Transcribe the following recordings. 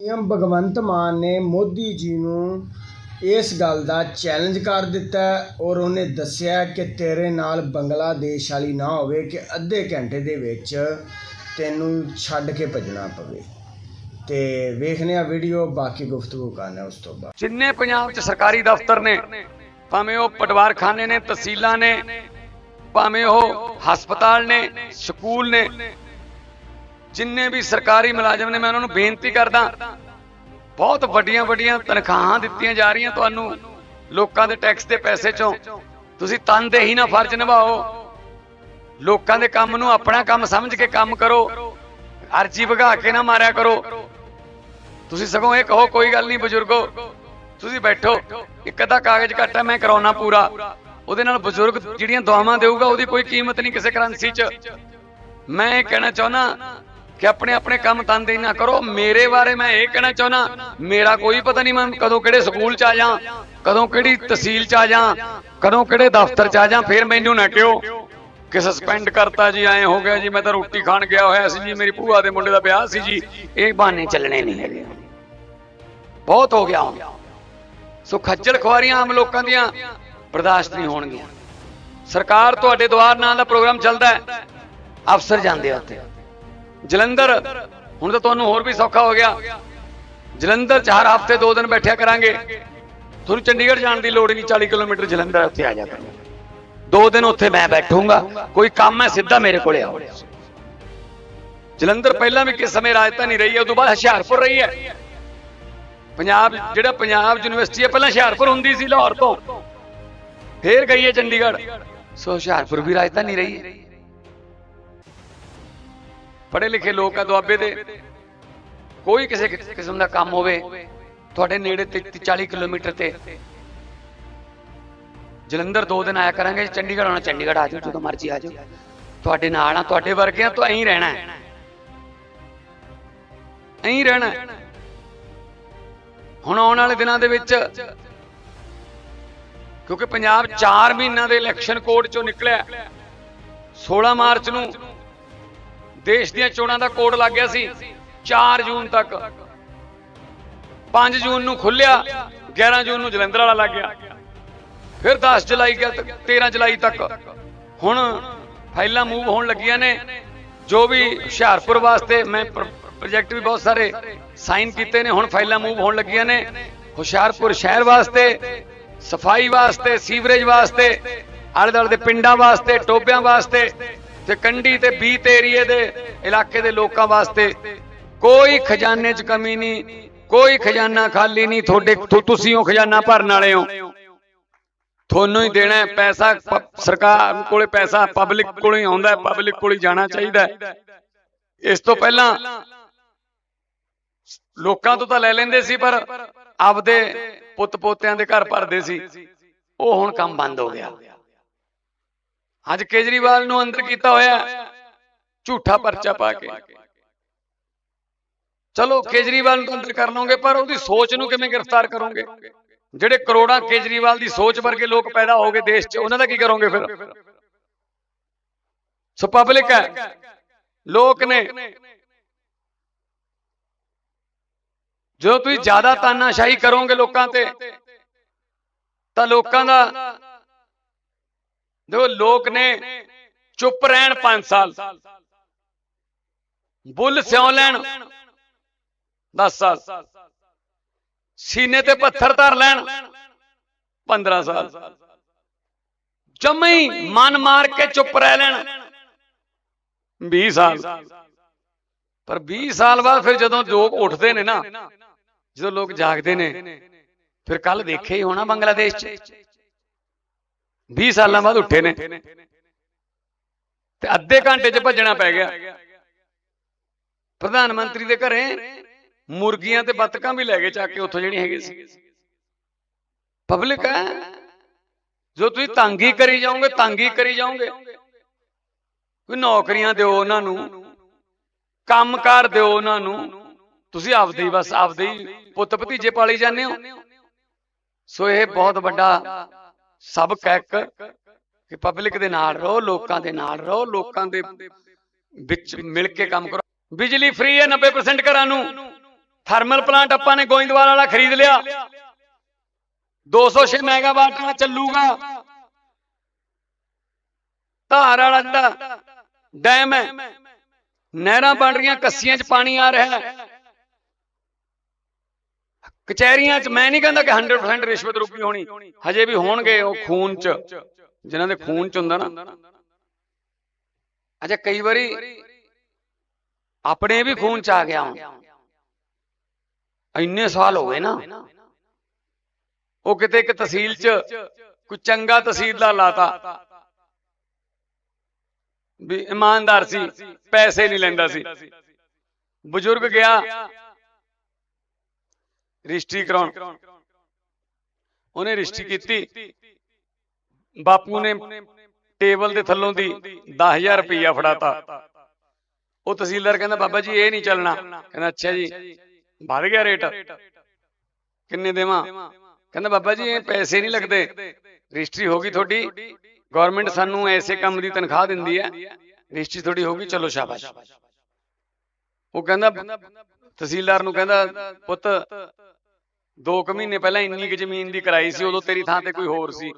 PM Bhagwant Mann ਨੇ ਮੋਦੀ ਜੀ ਨੂੰ ਇਸ ਗੱਲ ਦਾ ਚੈਲੰਜ ਕਰ ਦਿੱਤਾ ਔਰ ਉਹਨੇ ਦੱਸਿਆ ਕਿ ਤੇਰੇ ਨਾਲ ਬੰਗਲਾਦੇਸ਼ ਵਾਲੀ ਨਾ ਹੋਵੇ ਕਿ ਅੱਧੇ ਘੰਟੇ ਦੇ ਵਿੱਚ ਤੈਨੂੰ ਛੱਡ ਕੇ ਭੱਜਣਾ ਪਵੇ। ਤੇ ਵੇਖਨੇ ਆ ਵੀਡੀਓ ਬਾਕੀ ਗੁਫ਼ਤਗੂ ਕਰਨਾ ਉਸ ਤੋਂ ਬਾਅਦ। ਜਿੰਨੇ ਪੰਜਾਬ 'ਚ ਸਰਕਾਰੀ ਦਫ਼ਤਰ ਨੇ, ਭਾਵੇਂ ਉਹ ਪਟਵਾਰਖਾਨੇ ਨੇ, ਤਹਿਸੀਲਾਂ ਨੇ, ਭਾਵੇਂ ਉਹ ਹਸਪਤਾਲ ਨੇ, ਸਕੂਲ ਨੇ ਜਿੰਨੇ ਵੀ ਸਰਕਾਰੀ ਮੁਲਾਜ਼ਮ ਨੇ, ਮੈਂ ਉਹਨਾਂ ਨੂੰ ਬੇਨਤੀ ਕਰਦਾ, ਬਹੁਤ ਵੱਡੀਆਂ ਵੱਡੀਆਂ ਤਨਖਾਹਾਂ ਦਿੱਤੀਆਂ ਜਾ ਰਹੀਆਂ ਤੁਹਾਨੂੰ, ਲੋਕਾਂ ਦੇ ਟੈਕਸ ਦੇ ਪੈਸੇ ਚੋਂ। ਤੁਸੀਂ ਤਨਦੇਹੀ ਨਾਲ ਫਰਜ਼ ਨਿਭਾਓ। ਲੋਕਾਂ ਦੇ ਕੰਮ ਨੂੰ ਆਪਣਾ ਕੰਮ ਸਮਝ ਕੇ ਕੰਮ ਕਰੋ। ਅਰਜੀ ਵਗਾ ਕੇ ਨਾ ਮਾਰਿਆ ਕਰੋ। ਤੁਸੀਂ ਸਗੋਂ ਇਹ ਕਹੋ, ਕੋਈ ਗੱਲ ਨਹੀਂ ਬਜ਼ੁਰਗੋ, ਤੁਸੀਂ ਬੈਠੋ। ਇੱਕ ਅੱਧਾ ਕਾਗਜ਼ ਘੱਟਾ ਮੈਂ ਕਰਾਉਣਾ ਪੂਰਾ। ਉਹਦੇ ਨਾਲ ਬਜ਼ੁਰਗ ਜਿਹੜੀਆਂ ਦੁਆਵਾਂ ਦੇਊਗਾ, ਉਹਦੀ ਕੋਈ ਕੀਮਤ ਨਹੀਂ ਕਿਸੇ ਕਰੰਸੀ 'ਚ। ਮੈਂ ਇਹ ਕਹਿਣਾ ਚਾਹੁੰਦਾ ਕਿ ਆਪਣੇ ਆਪਣੇ ਕੰਮ ਤੰਦੇ ਨਾ ਕਰੋ। ਮੇਰੇ ਬਾਰੇ ਮੈਂ ਇਹ ਕਹਿਣਾ ਚਾਹੁੰਦਾ, ਮੇਰਾ ਕੋਈ ਪਤਾ ਨਹੀਂ ਮੈਂ ਕਦੋਂ ਕਿਹੜੇ ਸਕੂਲ 'ਚ ਆ ਜਾ, ਕਦੋਂ ਕਿਹੜੀ ਤਹਿਸੀਲ 'ਚ ਆ ਜਾ, ਕਦੋਂ ਕਿਹੜੇ ਦਫ਼ਤਰ 'ਚ ਆ ਜਾਂ, ਫਿਰ ਮੈਨੂੰ ਨਾ ਕਿਉ ਕਿ ਸਸਪੈਂਡ ਕਰਤਾ ਜੀ, ਐ ਹੋ ਗਿਆ ਜੀ, ਮੈਂ ਤਾਂ ਰੋਟੀ ਖਾਣ ਗਿਆ ਹੋਇਆ ਸੀ ਜੀ, ਮੇਰੀ ਭੂਆ ਦੇ ਮੁੰਡੇ ਦਾ ਵਿਆਹ ਸੀ ਜੀ। ਇਹ ਬਹਾਨੇ ਚੱਲਣੇ ਨਹੀਂ ਹੈਗੇ। ਬਹੁਤ ਹੋ ਗਿਆ ਹੁਣ। ਸੋ ਖੱਜਲ ਖੁਆਰੀਆਂ ਆਮ ਲੋਕਾਂ ਦੀਆਂ ਬਰਦਾਸ਼ਤ ਨਹੀਂ ਹੋਣਗੀਆਂ। ਸਰਕਾਰ ਤੁਹਾਡੇ ਦੁਆਰ ਨਾਲ ਦਾ ਪ੍ਰੋਗਰਾਮ ਚੱਲਦਾ ਹੈ। ਅਫਸਰ ਜਾਂਦੇ ਆ ਉੱਥੇ। ਜਲੰਧਰ, ਹੁਣ ਤਾਂ ਤੁਹਾਨੂੰ ਹੋਰ ਵੀ ਸੌਖਾ ਹੋ ਗਿਆ। ਜਲੰਧਰ ਚ ਹਰ ਹਫ਼ਤੇ ਦੋ ਦਿਨ ਬੈਠਿਆ ਕਰਾਂਗੇ। ਤੁਹਾਨੂੰ ਚੰਡੀਗੜ੍ਹ ਜਾਣ ਦੀ ਲੋੜ ਨਹੀਂ 40 ਕਿਲੋਮੀਟਰ ਜਲੰਧਰ ਉੱਥੇ ਆ ਜਾ ਦੋ ਦਿਨ ਉੱਥੇ ਮੈਂ ਬੈਠੂੰਗਾ। ਕੋਈ ਕੰਮ ਹੈ, ਸਿੱਧਾ ਮੇਰੇ ਕੋਲੇ ਆਓ। ਜਲੰਧਰ ਪਹਿਲਾਂ ਵੀ ਕਿਸ ਸਮੇਂ ਰਾਜਧਾਨੀ ਰਹੀ ਹੈ, ਉਦੋਂ ਬਾਅਦ ਹੁਸ਼ਿਆਰਪੁਰ ਰਹੀ ਹੈ। ਪੰਜਾਬ, ਜਿਹੜਾ ਪੰਜਾਬ ਯੂਨੀਵਰਸਿਟੀ ਹੈ, ਪਹਿਲਾਂ ਹੁਸ਼ਿਆਰਪੁਰ ਹੁੰਦੀ ਸੀ ਲਾਹੌਰ ਤੋਂ। ਫੇਰ ਗਈ ਹੈ ਚੰਡੀਗੜ੍ਹ। ਸੋ ਹੁਸ਼ਿਆਰਪੁਰ ਵੀ ਰਾਜਧਾਨੀ ਰਹੀ ਹੈ। ਪੜ੍ਹੇ ਲਿਖੇ ਲੋਕ ਆ ਦੁਆਬੇ ਦੇ। ਕੋਈ ਕਿਸੇ ਕਿਸਮ ਦਾ ਕੰਮ ਹੋਵੇ, ਤੁਹਾਡੇ ਨੇੜੇ ਤੇ 40 ਕਿਲੋਮੀਟਰ ਤੇ। ਜਲੰਧਰ ਦੋ ਦਿਨ ਆਇਆ ਕਰਾਂਗੇ, ਚੰਡੀਗੜ੍ਹ ਆਉਣਾ, ਚੰਡੀਗੜ੍ਹ ਆ ਜਾਓ, ਜਦੋਂ ਮਰਜ਼ੀ ਆ ਜਾਓ। ਤੁਹਾਡੇ ਨਾਲ ਆ, ਤੁਹਾਡੇ ਵਰਗਿਆਂ ਤੋਂ ਐਂ ਰਹਿਣਾ ਹੈ। ਐਂ ਰਹਿਣਾ ਹੁਣ ਆਉਣ ਵਾਲੇ ਦਿਨਾਂ ਦੇ ਵਿੱਚ, ਕਿਉਂਕਿ ਪੰਜਾਬ 4 ਮਹੀਨਿਆਂ ਦੇ ਇਲੈਕਸ਼ਨ ਕੋਡ ਚੋਂ ਨਿਕਲਿਆ। 16 ਮਾਰਚ ਨੂੰ ਦੇਸ਼ ਦੀਆਂ ਚੋਣਾਂ ਦਾ ਕੋਡ ਲੱਗ ਗਿਆ ਸੀ। 4 ਜੂਨ ਤੱਕ। 5 ਜੂਨ ਨੂੰ ਖੁੱਲਿਆ 11 ਜੂਨ ਨੂੰ ਜਲੰਧਰ ਵਾਲਾ ਲੱਗ ਗਿਆ। ਫਿਰ 10 ਜੁਲਾਈ ਗਿਆ 13 ਜੁਲਾਈ ਤੱਕ। ਹੁਣ ਫਾਈਲਾਂ ਮੂਵ ਹੋਣ ਲੱਗੀਆਂ ਨੇ। ਜੋ ਵੀ ਹੁਸ਼ਿਆਰਪੁਰ ਵਾਸਤੇ ਮੈਂ ਪ੍ਰੋਜੈਕਟ ਵੀ ਬਹੁਤ ਸਾਰੇ ਸਾਈਨ ਕੀਤੇ ਨੇ, ਹੁਣ ਫਾਈਲਾਂ ਮੂਵ ਹੋਣ ਲੱਗੀਆਂ ਨੇ। ਹੁਸ਼ਿਆਰਪੁਰ ਸ਼ਹਿਰ ਵਾਸਤੇ, ਸਫ਼ਾਈ ਵਾਸਤੇ, ਸੀਵਰੇਜ ਵਾਸਤੇ, ਆਲੇ ਦੁਆਲੇ ਦੇ ਪਿੰਡਾਂ ਵਾਸਤੇ, ਟੋਬਿਆਂ ਵਾਸਤੇ ਤੇ ਕੰਢੀ ਤੇ ਬੀਤ ਏਰੀਏ ਦੇ ਇਲਾਕੇ ਦੇ ਲੋਕਾਂ ਵਾਸਤੇ ਕੋਈ ਖਜ਼ਾਨੇ 'ਚ ਕਮੀ ਨਹੀਂ, ਕੋਈ ਖਜ਼ਾਨਾ ਖਾਲੀ ਨਹੀਂ, ਤੁਹਾਡੇ ਤੁਸੀਂ ਉਹ ਖਜ਼ਾਨਾ ਭਰਨ ਵਾਲੇ ਹੋ। ਤੁਹਾਨੂੰ ਹੀ ਦੇਣਾ ਹੈ ਪੈਸਾ ਸਰਕਾਰ ਕੋਲੇ ਪੈਸਾ, ਪਬਲਿਕ ਕੋਲੋਂ ਹੀ ਆਉਂਦਾ ਪਬਲਿਕ ਕੋਲ ਹੀ ਜਾਣਾ ਚਾਹੀਦਾ ਇਸ ਤੋਂ ਪਹਿਲਾਂ ਲੋਕਾਂ ਤੋਂ ਤਾਂ ਲੈ ਲੈਂਦੇ ਸੀ, ਪਰ ਆਪਦੇ ਪੁੱਤ ਪੋਤਿਆਂ ਦੇ ਘਰ ਭਰਦੇ ਸੀ। ਉਹ ਹੁਣ ਕੰਮ ਬੰਦ ਹੋ ਗਿਆ। ਅੱਜ ਕੇਜਰੀਵਾਲ ਨੂੰ ਅੰਦਰ ਕੀਤਾ ਹੋਇਆ ਝੂਠਾ ਪਰਚਾ ਪਾ ਕੇ। ਚਲੋ ਕੇਜਰੀਵਾਲ ਨੂੰ ਅੰਦਰ ਕਰ ਲਓਗੇ ਪਰ ਉਹਦੀ ਸੋਚ ਨੂੰ ਕਿਵੇਂ ਗ੍ਰਿਫਤਾਰ ਕਰੋਗੇ? ਜਿਹੜੇ ਕਰੋੜਾਂ ਕੇਜਰੀਵਾਲ ਦੀ ਸੋਚ ਵਰਗੇ ਲੋਕ ਪੈਦਾ ਹੋ ਗਏ ਦੇਸ਼ 'ਚ ਉਹਨਾਂ ਦਾ ਕੀ ਕਰੋਗੇ ਫਿਰ? ਸੋ ਪਬਲਿਕ ਹੈ। ਲੋਕ ਨੇ। ਜਦੋਂ ਤੁਸੀਂ ਜ਼ਿਆਦਾ ਤਾਨਾਸ਼ਾਹੀ ਕਰੋਗੇ ਲੋਕਾਂ ਤੇ ਤਾਂ ਲੋਕਾਂ ਦਾ ਦੇਖੋ, ਲੋਕ ਨੇ ਚੁੱਪ ਰਹਿਣ 5 ਸਾਲ। ਬੁੱਲ ਸਿਉ ਲੈਣ 10 ਸਾਲ। ਸੀਨੇ ਤੇ ਪੱਥਰ ਧਰ ਲੈਣ 15 ਸਾਲ। ਜਮਈ ਮਨ ਮਾਰ ਕੇ ਚੁੱਪ ਰਹਿ ਲੈਣ 20 ਸਾਲ। ਪਰ 20 ਸਾਲ ਬਾਅਦ ਫਿਰ ਜਦੋਂ ਲੋਕ ਉੱਠਦੇ ਨੇ ਨਾ, ਜਦੋਂ ਲੋਕ ਜਾਗਦੇ ਨੇ, ਫਿਰ ਕੱਲ ਦੇਖਿਆ ਹੀ ਹੋਣਾ ਬੰਗਲਾਦੇਸ਼ 'ਚ। 20 ਸਾਲਾਂ ਬਾਅਦ ਉੱਠੇ ਨੇ। ਤੇ ਅੱਧੇ ਘੰਟੇ 'ਚ ਭੱਜਣਾ ਪੈ ਗਿਆ। ਪ੍ਰਧਾਨ ਮੰਤਰੀ ਦੇ ਘਰੇ ਮੁਰਗੀਆਂ ਤੇ ਬੱਤਕਾਂ ਵੀ ਲੈ ਕੇ ਚੱਕ ਕੇ ਉੱਥੋਂ ਜਿਹੜੀਆਂ ਹੈਗੀਆਂ ਸੀ। ਪਬਲਿਕ ਹੈ, ਜੋ ਤੁਸੀਂ ਤੰਗੀ ਕਰੀ ਜਾਓਗੇ, ਤੰਗੀ ਕਰੀ ਜਾਓਗੇ। ਕੋਈ ਨੌਕਰੀਆਂ ਦਿਓ ਉਹਨਾਂ ਨੂੰ, ਕੰਮਕਾਰ ਦਿਓ ਉਹਨਾਂ ਨੂੰ। ਤੁਸੀਂ ਆਪਦੇ ਹੀ ਬਸ, ਆਪਦੇ ਹੀ ਪੁੱਤ ਭਤੀਜੇ ਪਾਲੀ ਜਾਂਦੇ ਹੋ। ਸੋ ਇਹ ਬਹੁਤ ਵੱਡਾ ਸਭ ਹੈ ਇੱਕ ਕਿ ਪਬਲਿਕ ਦੇ ਨਾਲ ਰਹੋ, ਲੋਕਾਂ ਦੇ ਨਾਲ ਰਹੋ, ਲੋਕਾਂ ਦੇ ਵਿੱਚ ਮਿਲ ਕੇ ਕੰਮ ਕਰੋ। ਬਿਜਲੀ ਫ੍ਰੀ ਹੈ 90% ਘਰਾਂ ਨੂੰ। ਥਰਮਲ ਪਲਾਂਟ ਆਪਾਂ ਨੇ ਗੋਇੰਦਵਾਲ ਵਾਲਾ ਖਰੀਦ ਲਿਆ। 206 ਮੈਗਾਵਾਟ ਵਾਲਾ ਚੱਲੂਗਾ। ਧਾਰ ਵਾਲਾ ਜਿਹੜਾ ਡੈਮ ਹੈ, ਨਹਿਰਾਂ ਬਣ ਰਹੀਆਂ, ਕੱਸੀਆਂ 'ਚ ਪਾਣੀ ਆ ਰਿਹਾ ਹੈ। ਕਚਹਿਰੀਆਂ 'ਚ ਮੈਂ ਨਹੀਂ ਕਹਿੰਦਾ ਕਿ 100% ਰਿਸ਼ਵਤ ਰੁਕੀ ਹੋਣੀ। ਹਜੇ ਵੀ ਹੋਣਗੇ ਉਹ ਖੂਨ 'ਚ। ਜਿਨ੍ਹਾਂ ਦੇ ਖੂਨ 'ਚ ਹੁੰਦਾ ਨਾ। ਅੱਛਾ, ਕਈ ਵਾਰੀ ਆਪਣੇ ਵੀ ਖੂਨ 'ਚ ਆ ਗਿਆ ਹੁਣ। ਇੰਨੇ ਸਾਲ ਹੋ ਗਏ ਨਾ। ਉਹ ਕਿਤੇ ਇੱਕ ਤਹਿਸੀਲ 'ਚ ਕੋਈ ਚੰਗਾ ਤਹਿਸੀਲਦਾਰ ਲਾਤਾ। ਵੀ ਇਮਾਨਦਾਰ ਸੀ, ਪੈਸੇ ਨਹੀਂ ਲੈਂਦਾ ਸੀ। ਬਜ਼ੁਰਗ ਗਿਆ ਰਜਿਸਟਰੀ ਕਰਾਉਣ। ਉਹਨੇ ਰਜਿਸਟਰੀ ਕੀਤੀ। ਬਾਪੂ ਨੇ ਟੇਬਲ ਦੇ ਥੱਲੋਂ ਦੀ 10000 ਰੁਪਈਆ ਫੜਾਤਾ। ਉਹ ਤਹਿਸੀਲਦਾਰ ਕਹਿੰਦਾ ਬਾਬਾ ਜੀ ਇਹ ਨਹੀਂ ਚੱਲਣਾ। ਕਹਿੰਦਾ ਅੱਛਾ ਜੀ ਵੱਧ ਗਿਆ ਰੇਟ। ਕਿੰਨੇ ਦੇਵਾਂ? ਕਹਿੰਦਾ ਬਾਬਾ ਜੀ ਇਹ ਪੈਸੇ ਨਹੀਂ ਲੱਗਦੇ। ਰਜਿਸਟਰੀ ਹੋ ਗਈ ਤੁਹਾਡੀ। ਗਵਰਨਮੈਂਟ ਸਾਨੂੰ ਐਸੇ ਕੰਮ ਦੀ ਤਨਖਾਹ ਦਿੰਦੀ ਹੈ। ਰਜਿਸਟਰੀ ਤੁਹਾਡੀ ਹੋ ਗਈ। ਚਲੋ ਸ਼ਾਬਾਸ਼। ਉਹ ਕਹਿੰਦਾ ਤਹਿਸੀਲਦਾਰ ਨੂੰ ਕਹਿੰਦਾ ਪੁੱਤ ਦੋ ਕੁ ਮਹੀਨੇ ਪਹਿਲਾਂ ਇੰਨੀ ਕੁ ਜ਼ਮੀਨ ਦੀ ਕਰਾਈ ਸੀ, ਉਦੋਂ ਤੇਰੀ ਥਾਂ ਤੇ ਕੋਈ ਹੋਰ ਸੀ।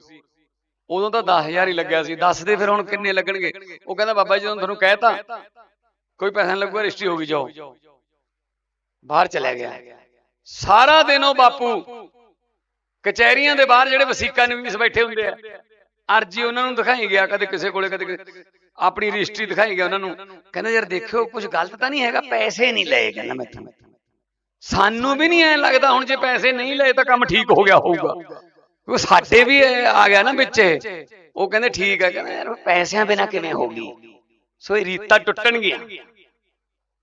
ਉਦੋਂ ਤਾਂ 10000 ਹੀ ਲੱਗਿਆ ਸੀ, ਦੱਸ ਦੇ ਫਿਰ ਹੁਣ ਕਿੰਨੇ ਲੱਗਣਗੇ? ਉਹ ਕਹਿੰਦਾ, ਬਾਬਾ ਜੀ, ਜਦੋਂ ਤੁਹਾਨੂੰ ਕਹਿਤਾ, ਕੋਈ ਪੈਸਾ ਨਹੀਂ ਲੱਗੂਗਾ, ਰਜਿਸਟਰੀ ਹੋ ਗਈ, ਜਾਓ। ਬਾਹਰ ਚਲਿਆ ਗਿਆ। ਸਾਰਾ ਦਿਨ ਉਹ ਬਾਪੂ ਕਚਹਿਰੀਆਂ ਦੇ ਬਾਹਰ ਜਿਹੜੇ ਵਸੀਕਾ ਨਿਵੀਸ ਬੈਠੇ ਹੁੰਦੇ ਆ, ਅਰਜੀ ਉਹਨਾਂ ਨੂੰ ਦਿਖਾਈ ਗਿਆ, ਕਦੇ ਕਿਸੇ ਕੋਲੇ, ਕਦੇ ਆਪਣੀ ਰਜਿਸਟਰੀ ਦਿਖਾਈ ਗਿਆ ਉਹਨਾਂ ਨੂੰ। ਕਹਿੰਦਾ, ਯਾਰ ਦੇਖਿਓ ਕੁਝ ਗਲਤ ਤਾਂ ਨਹੀਂ ਹੈਗਾ, ਪੈਸੇ ਨਹੀਂ ਲਏ ਕਹਿੰਦਾ ਮੈਥੋਂ। ਸਾਨੂੰ ਵੀ ਨਹੀਂ ਐ ਲੱਗਦਾ, ਹੁਣ ਜੇ ਪੈਸੇ ਨਹੀਂ ਲਏ ਤਾਂ ਕੰਮ ਠੀਕ ਹੋ ਗਿਆ ਹੋਊਗਾ। ਉਹ ਸਾਡੇ ਵੀ ਆ ਗਿਆ ਨਾ ਵਿੱਚ। ਉਹ ਕਹਿੰਦੇ ਠੀਕ ਹੈ, ਕਹਿੰਦਾ ਯਾਰ ਪੈਸਿਆਂ ਬਿਨਾ ਕਿਵੇਂ ਹੋਗੀ ਸੋ ਇਹ ਰੀਤਾਂ ਟੁੱਟਣਗੀਆਂ।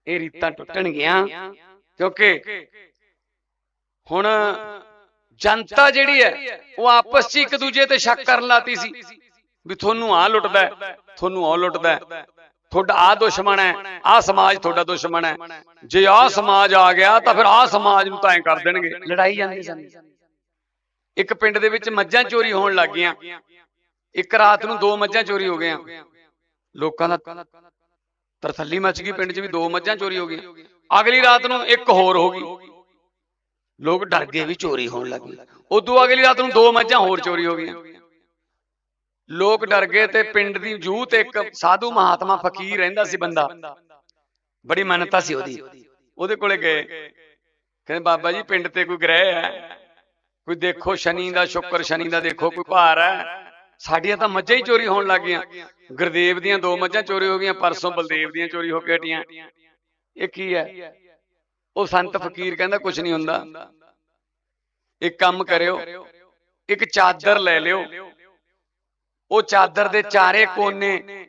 ਇਹ ਰੀਤਾਂ ਟੁੱਟਣਗੀਆਂ, ਕਿਉਂਕਿ ਹੁਣ ਜਨਤਾ ਜਿਹੜੀ ਹੈ, ਉਹ ਆਪਸ 'ਚ ਇੱਕ ਦੂਜੇ ਤੇ ਸ਼ੱਕ ਕਰਨ ਲਾਤੀ ਸੀ ਵੀ ਤੁਹਾਨੂੰ ਆ ਲੁੱਟਦਾ ਤੁਹਾਨੂੰ ਉਹ ਲੁੱਟਦਾ ਤੁਹਾਡਾ ਆ ਦੁਸ਼ਮਣ ਹੈ ਆ ਸਮਾਜ ਤੁਹਾਡਾ ਦੁਸ਼ਮਣ ਹੈ। ਜੇ ਆ ਸਮਾਜ ਆ ਗਿਆ ਤਾਂ ਫਿਰ ਆ ਸਮਾਜ ਨੂੰ ਤਾਂ ਐ ਕਰ ਦੇਣਗੇ। ਲੜਾਈ ਜਾਂਦੀ ਸਨ ਇੱਕ ਪਿੰਡ ਦੇ ਵਿੱਚ ਮੱਝਾਂ ਚੋਰੀ ਹੋਣ ਲੱਗ ਗਈਆਂ। ਇੱਕ ਰਾਤ ਨੂੰ ਦੋ ਮੱਝਾਂ ਚੋਰੀ ਹੋ ਗਈਆਂ। ਲੋਕਾਂ ਦਾ ਤਰਥੱਲੀ ਮਚ ਗਈ ਪਿੰਡ 'ਚ ਵੀ ਦੋ ਮੱਝਾਂ ਚੋਰੀ ਹੋ ਗਈਆਂ। ਅਗਲੀ ਰਾਤ ਨੂੰ ਇੱਕ ਹੋਰ ਹੋ ਗਈ। ਲੋਕ ਡਰ ਗਏ ਵੀ ਚੋਰੀ ਹੋਣ ਲੱਗੀ। ਉਦੋਂ ਅਗਲੀ ਰਾਤ ਨੂੰ ਦੋ ਮੱਝਾਂ ਹੋਰ ਚੋਰੀ ਹੋ ਗਈਆਂ। ਲੋਕ ਡਰ ਗਏ ਤੇ ਪਿੰਡ ਦੀ ਜੂ ਤੇ ਇੱਕ ਸਾਧੂ ਮਹਾਤਮਾ ਫਕੀਰ ਰਹਿੰਦਾ ਸੀ ਬੰਦਾ। ਬੜੀ ਮਾਨਤਾ ਸੀ ਉਹਦੀ। ਉਹਦੇ ਕੋਲੇ ਗਏ। ਕਹਿੰਦੇ, ਬਾਬਾ ਜੀ, ਪਿੰਡ ਤੇ ਕੋਈ ਗ੍ਰਹਿ ਹੈ। ਕੋਈ ਦੇਖੋ, ਸ਼ਨੀ ਦਾ ਸ਼ੁਕਰ, ਸ਼ਨੀ ਦਾ ਦੇਖੋ, ਕੋਈ ਭਾਰ ਹੈ। ਸਾਡੀਆਂ ਤਾਂ ਮੱਝਾਂ ਹੀ ਚੋਰੀ ਹੋਣ ਲੱਗ ਗਈਆਂ। ਗੁਰਦੇਵ ਦੀਆਂ ਦੋ ਮੱਝਾਂ ਚੋਰੀ ਹੋ ਗਈਆਂ, ਪਰਸੋਂ ਬਲਦੇਵ ਦੀਆਂ ਚੋਰੀ ਹੋ ਕੇ ਹਟੀਆਂ। ਇਹ ਕੀ ਹੈ? ਉਹ ਸੰਤ ਫਕੀਰ ਕਹਿੰਦਾ ਕੁਝ ਨਹੀਂ ਹੁੰਦਾ। ਇੱਕ ਕੰਮ ਕਰਿਓ, ਇੱਕ ਚਾਦਰ ਲੈ ਲਿਓ। ਉਹ ਚਾਦਰ ਦੇ ਚਾਰੇ ਕੋਨੇ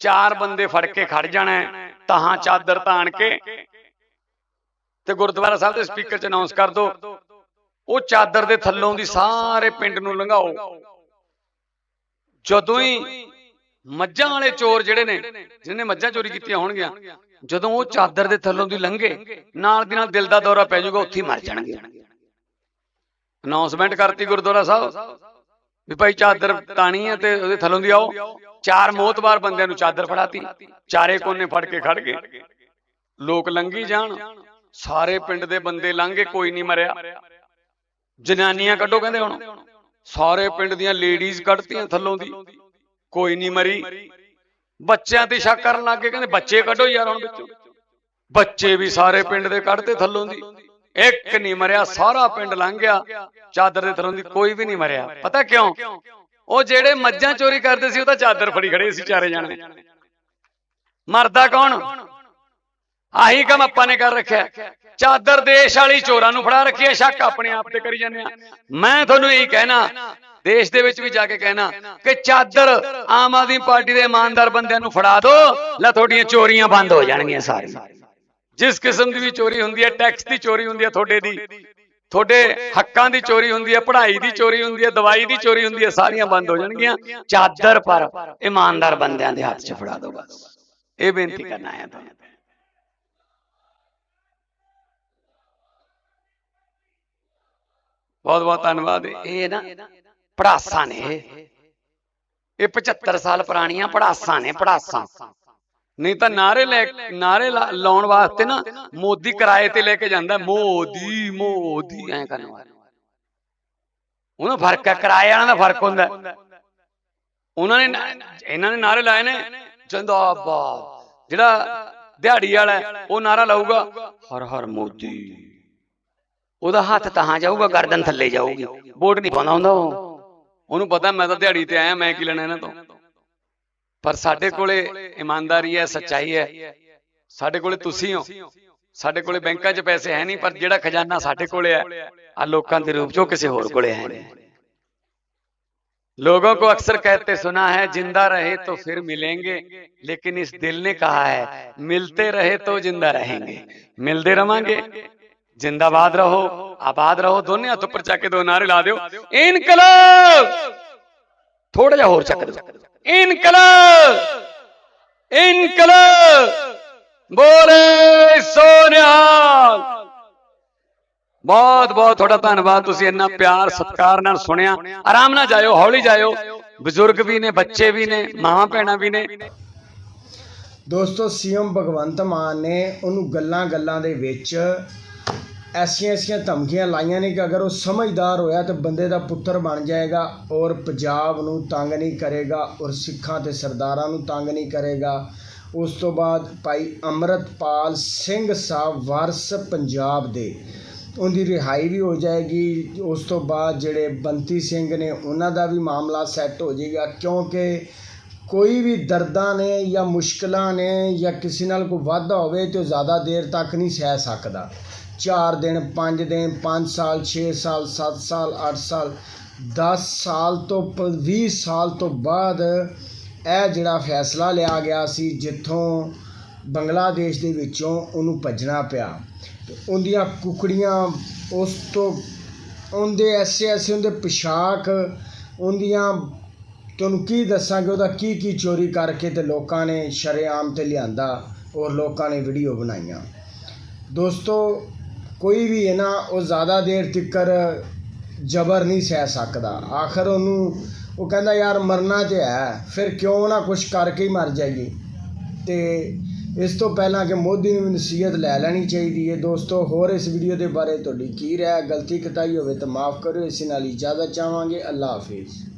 ਚਾਰ ਬੰਦੇ ਫੜ ਕੇ ਖੜ ਜਾਣਾ ਤਾਹਾਂ ਚਾਦਰ ਤਾਣ ਕੇ ਤੇ ਗੁਰਦੁਆਰਾ ਸਾਹਿਬ ਦੇ ਸਪੀਕਰ 'ਚ ਅਨਾਉਂਸ ਕਰ ਦਿਓ ਉਹ ਚਾਦਰ ਦੇ ਥੱਲੋਂ ਦੀ ਸਾਰੇ ਪਿੰਡ ਨੂੰ ਲੰਘਾਓ। ਜਦੋਂ ਹੀ ਮੱਝਾਂ ਵਾਲੇ ਚੋਰ ਜਿਹੜੇ ਨੇ ਜਿਹਨੇ ਮੱਝਾਂ ਚੋਰੀ ਕੀਤੀਆਂ ਹੋਣਗੀਆਂ ਜਦੋਂ ਉਹ ਚਾਦਰ ਦੇ ਥੱਲੋਂ ਦੀ ਲੰਘੇ ਨਾਲ ਦੀ ਨਾਲ ਦਿਲ ਦਾ ਦੌਰਾ ਪੈ ਜਾਊਗਾ ਉੱਥੇ ਮਰ ਜਾਣਗੇ। ਅਨਾਉਂਸਮੈਂਟ ਕਰਤੀ ਗੁਰਦੁਆਰਾ ਸਾਹਿਬ। ਵੀ ਭਾਈ ਚਾਦਰ ਤਾਣੀ ਹੈ ਤੇ ਉਹਦੇ ਥੱਲੋਂ ਦੀ ਆਓ। ਚਾਰ ਮੋਤਬਾਰ ਬੰਦਿਆਂ ਨੂੰ ਚਾਦਰ ਫੜਾਤੀ। ਚਾਰੇ ਕੋਨੇ ਫੜ ਕੇ ਖੜ ਗਏ। ਲੋਕ ਲੰਗੀ ਜਾਣ। ਸਾਰੇ ਪਿੰਡ ਦੇ ਬੰਦੇ ਲੰਘੇ ਕੋਈ ਨਹੀਂ ਮਰਿਆ। ਜਨਾਨੀਆਂ ਕੱਢੋ ਕਹਿੰਦੇ ਹੁਣ। ਸਾਰੇ ਪਿੰਡ ਦੀਆਂ ਲੇਡੀਜ਼ ਕੱਢਤੀਆਂ ਥੱਲੋਂ ਦੀ। ਕੋਈ ਨਹੀਂ ਮਰੀ। ਬੱਚਿਆਂ ਤੇ ਸ਼ੱਕ ਕਰਨ ਲੱਗ ਗਏ, ਕਹਿੰਦੇ ਬੱਚੇ ਕੱਢੋ ਯਾਰ ਹੁਣ ਵਿੱਚੋਂ। ਬੱਚੇ ਵੀ ਸਾਰੇ ਪਿੰਡ ਦੇ ਕੱਢਤੇ ਥੱਲੋਂ ਦੀ। ਇੱਕ ਨਹੀਂ ਮਰਿਆ, ਸਾਰਾ ਪਿੰਡ ਲੰਘ ਗਿਆ। ਚਾਦਰ ਦੇ ਥਰੋਂ ਦੀ ਕੋਈ ਵੀ ਨਹੀਂ ਮਰਿਆ। ਪਤਾ ਕਿਉਂ? ਉਹ ਜਿਹੜੇ ਮੱਝਾਂ ਚੋਰੀ ਕਰਦੇ ਸੀ, ਉਹ ਤਾਂ ਚਾਦਰ ਫੜੀ ਖੜੇ ਸੀ ਚਾਰੇ ਜਾਣੇ। ਮਰਦਾ ਕੌਣ? ਆਹੀ ਕੰਮ ਆਪਾਂ ਨੇ ਕਰ ਰੱਖਿਆ। ਚਾਦਰ ਦੇਸ਼ ਵਾਲੀ ਚੋਰਾਂ ਨੂੰ ਫੜਾ ਰੱਖੀ ਹੈ, ਸ਼ੱਕ ਆਪਣੇ ਆਪ ਤੇ ਕਰੀ ਜਾਂਦੇ ਆ। ਮੈਂ ਤੁਹਾਨੂੰ ਇਹੀ ਕਹਿਣਾ, ਦੇਸ਼ ਦੇ ਵਿੱਚ ਵੀ ਜਾ ਕੇ ਕਹਿਣਾ ਕਿ ਚਾਦਰ ਆਮ ਆਦਮੀ ਪਾਰਟੀ ਦੇ ਇਮਾਨਦਾਰ ਬੰਦਿਆਂ ਨੂੰ ਫੜਾ ਦਿਓ, ਲੈ ਤੁਹਾਡੀਆਂ ਚੋਰੀਆਂ ਬੰਦ ਹੋ ਜਾਣਗੀਆਂ ਸਾਰੀਆਂ। ਜਿਸ ਕਿਸਮ ਦੀ ਵੀ ਚੋਰੀ ਹੁੰਦੀ ਹੈ ਟੈਕਸ ਦੀ ਚੋਰੀ ਹੁੰਦੀ ਹੈ ਤੁਹਾਡੇ ਦੀ, ਤੁਹਾਡੇ ਹੱਕਾਂ ਦੀ ਚੋਰੀ ਹੁੰਦੀ ਹੈ, ਪੜ੍ਹਾਈ ਦੀ ਚੋਰੀ ਹੁੰਦੀ ਹੈ, ਦਵਾਈ ਦੀ ਚੋਰੀ ਹੁੰਦੀ ਹੈ, ਸਾਰੀਆਂ ਬੰਦ ਹੋ ਜਾਣਗੀਆਂ। ਚਾਦਰ ਪਰ ਇਮਾਨਦਾਰ ਬੰਦਿਆਂ ਦੇ ਹੱਥ 'ਚ ਫੜਾ ਦਿਓ ਬਸ। ਇਹ ਬੇਨਤੀ ਕਰਨਾ ਹੈ ਤੁਹਾਨੂੰ ਬਹੁਤ ਬਹੁਤ ਧੰਨਵਾਦ। ਇਹ ਨਾ ਪੜਾਸਾਂ ਨੇ। ਇਹ। ਇਹ 75 ਸਾਲ ਪੁਰਾਣੀਆਂ ਪੜਾਸਾਂ ਨੇ, ਪੜਾਸਾਂ। ਨਹੀਂ ਤਾਂ ਨਾਰੇ ਲੈ ਨਾਰੇ ਲਾਉਣ ਵਾਸਤੇ ਨਾ ਮੋਦੀ ਕਿਰਾਏ ਤੇ ਲੈ ਕੇ ਜਾਂਦਾ, ਮੋਦੀ ਮੋਦੀ, ਐਂ ਕਰਨ ਵਾਲਾ। ਉਹਨਾਂ ਫ਼ਰਕ ਹੈ, ਕਿਰਾਏ ਵਾਲਿਆਂ ਦਾ ਫ਼ਰਕ ਹੁੰਦਾ। ਉਹਨਾਂ ਨੇ ਇਹਨਾਂ ਨੇ ਨਾਰੇ ਲਾਏ ਨੇ, ਜਿੰਦਾਬਾਦ। ਜਿਹੜਾ ਦਿਹਾੜੀ ਵਾਲਾ ਉਹ ਨਾਰਾ ਲਾਊਗਾ, ਹਰ ਹਰ ਮੋਦੀ। ਉਹਦਾ ਹੱਥ ਤਾਂ ਜਾਊਗਾ, ਗਰਦਨ ਥੱਲੇ ਜਾਊਗੀ। ਵੋਟ ਨਹੀਂ ਪਾਉਂਦਾ ਹੁੰਦਾ ਉਹ। ਉਹਨੂੰ ਪਤਾ ਮੈਂ ਤਾਂ ਦਿਹਾੜੀ ਤੇ ਆਇਆ, ਮੈਂ ਕੀ ਲੈਣਾ ਇਹਨਾਂ ਤੋਂ? ਪਰ ਸਾਡੇ ਕੋਲੇ ਇਮਾਨਦਾਰੀ ਹੈ ਸੱਚਾਈ ਹੈ ਸਾਡੇ ਕੋਲੇ ਤੁਸੀਂ ਹੋ ਸਾਡੇ ਕੋਲੇ ਬੈਂਕਾਂ 'ਚ ਪੈਸੇ ਹੈ ਨਹੀਂ ਪਰ ਜਿਹੜਾ ਖਜ਼ਾਨਾ ਸਾਡੇ ਕੋਲੇ ਹੈ ਆ ਲੋਕਾਂ ਦੇ ਰੂਪ 'ਚੋਂ ਕਿਸੇ ਹੋਰ ਕੋਲੇ ਹੈ ਨਹੀਂ लोगों को अक्सर कहते सुना है जिंदा रहे तो फिर मिलेंगे लेकिन इस दिल ने कहा है मिलते रहे तो जिंदा रहेंगे मिलते रवांगे जिंदाबाद रहो आबाद रहो दोनों हाथों पर जाके दो नारे ला दो इनकलाब ਥੋੜਾ ਜਿਹਾ ਹੋਰ ਚੱਕ ਦਿਓ। ਇਨਕਲਾਬ ਇਨਕਲਾਬ। ਬੋਲੇ ਸੋਨਿਹਾਲ ਬਹੁਤ ਬਹੁਤ ਤੁਹਾਡਾ ਧੰਨਵਾਦ। ਤੁਸੀਂ ਇੰਨਾ ਪਿਆਰ, ਸਤਿਕਾਰ ਨਾਲ ਸੁਣਿਆ। ਆਰਾਮ ਨਾਲ ਜਾਇਓ, ਹੌਲੀ ਜਾਇਓ। ਬਜ਼ੁਰਗ ਵੀ ਨੇ, ਬੱਚੇ ਵੀ ਨੇ ਮਾਂ ਭੈਣਾਂ ਵੀ ਨੇ। ਦੋਸਤੋ, ਸੀਐਮ ਭਗਵੰਤ ਮਾਨ ਨੇ ਉਹਨੂੰ ਗੱਲਾਂ-ਗੱਲਾਂ ਦੇ ਵਿੱਚ ਐਸੀਆਂ ਐਸੀਆਂ ਧਮਕੀਆਂ ਲਾਈਆਂ ਨੇ ਕਿ ਅਗਰ ਉਹ ਸਮਝਦਾਰ ਹੋਇਆ ਤਾਂ ਬੰਦੇ ਦਾ ਪੁੱਤਰ ਬਣ ਜਾਏਗਾ ਔਰ ਪੰਜਾਬ ਨੂੰ ਤੰਗ ਨਹੀਂ ਕਰੇਗਾ ਔਰ ਸਿੱਖਾਂ ਤੇ ਸਰਦਾਰਾਂ ਨੂੰ ਤੰਗ ਨਹੀਂ ਕਰੇਗਾ। ਉਸ ਤੋਂ ਬਾਅਦ ਭਾਈ ਅੰਮ੍ਰਿਤਪਾਲ ਸਿੰਘ ਸਾਹਿਬ ਵਾਰਸ ਪੰਜਾਬ ਦੇ। ਉਹਦੀ ਰਿਹਾਈ ਵੀ ਹੋ ਜਾਏਗੀ। ਉਸ ਤੋਂ ਬਾਅਦ ਜਿਹੜੇ ਬੰਤੀ ਸਿੰਘ ਨੇ ਉਹਨਾਂ ਦਾ ਵੀ ਮਾਮਲਾ ਸੈੱਟ ਹੋ ਜਾਏਗਾ ਕਿਉਂਕਿ ਕੋਈ ਵੀ ਦਰਦਾਂ ਨੇ ਜਾਂ ਮੁਸ਼ਕਲਾਂ ਨੇ ਜਾਂ ਕਿਸੇ ਨਾਲ ਕੋਈ ਵਾਧਾ ਹੋਵੇ ਤੇ ਉਹ ਜ਼ਿਆਦਾ ਦੇਰ ਤੱਕ ਨਹੀਂ ਸਹਿ ਸਕਦਾ। 4 ਦਿਨ 5 ਦਿਨ 5 ਸਾਲ 6 ਸਾਲ 7 ਸਾਲ 8 ਸਾਲ 10 ਸਾਲ ਤੋਂ ਪ- 20 ਸਾਲ ਤੋਂ ਬਾਅਦ ਇਹ ਜਿਹੜਾ ਫੈਸਲਾ ਲਿਆ ਗਿਆ ਸੀ ਜਿੱਥੋਂ ਬੰਗਲਾਦੇਸ਼ ਦੇ ਵਿੱਚੋਂ ਉਹਨੂੰ ਭੱਜਣਾ ਪਿਆ। ਉਹਦੀਆਂ ਕੁਕੜੀਆਂ, ਉਸ ਤੋਂ ਉਹਦੇ ਐਸੇ ਐਸੇ ਉਹਦੇ ਪੋਸ਼ਾਕ, ਉਹਦੀਆਂ, ਤੁਹਾਨੂੰ ਕੀ ਦੱਸਾਂ ਕਿ ਉਹਦਾ ਕੀ ਕੀ ਚੋਰੀ ਕਰਕੇ ਤੇ ਲੋਕਾਂ ਨੇ ਸ਼ਰੇਆਮ ਤੇ ਲਿਆਂਦਾ ਔਰ ਲੋਕਾਂ ਨੇ ਵੀਡੀਓ ਬਣਾਈਆਂ। ਦੋਸਤੋ ਕੋਈ ਵੀ ਹੈ ਨਾ, ਉਹ ਜ਼ਿਆਦਾ ਦੇਰ ਤੱਕਰ ਜ਼ਬਰ ਨਹੀਂ ਸਹਿ ਸਕਦਾ। ਆਖਰ ਉਹਨੂੰ, ਉਹ ਕਹਿੰਦਾ, ਯਾਰ, ਮਰਨਾ ਤੇ ਹੈ, ਫਿਰ ਕਿਉਂ ਨਾ ਕੁਛ ਕਰਕੇ ਹੀ ਮਰ ਜਾਈਏ? ਤੇ ਇਸ ਤੋਂ ਪਹਿਲਾਂ ਕਿ ਮੋਦੀ ਨੂੰ ਨਸੀਹਤ ਲੈ ਲੈਣੀ ਚਾਹੀਦੀ ਹੈ। ਦੋਸਤੋ, ਹੋਰ ਇਸ ਵੀਡੀਓ ਦੇ ਬਾਰੇ ਤੁਹਾਡੀ ਕੀ ਰਾਏ ਗਲਤੀ ਕਤਾਈ ਹੋਵੇ ਤਾਂ ਮਾਫ ਕਰਿਓ। ਇਸ ਨਾਲ ਇਜਾਜ਼ਤ ਚਾਹਾਂਗੇ। ਅੱਲਾ ਹਾਫਿਜ਼।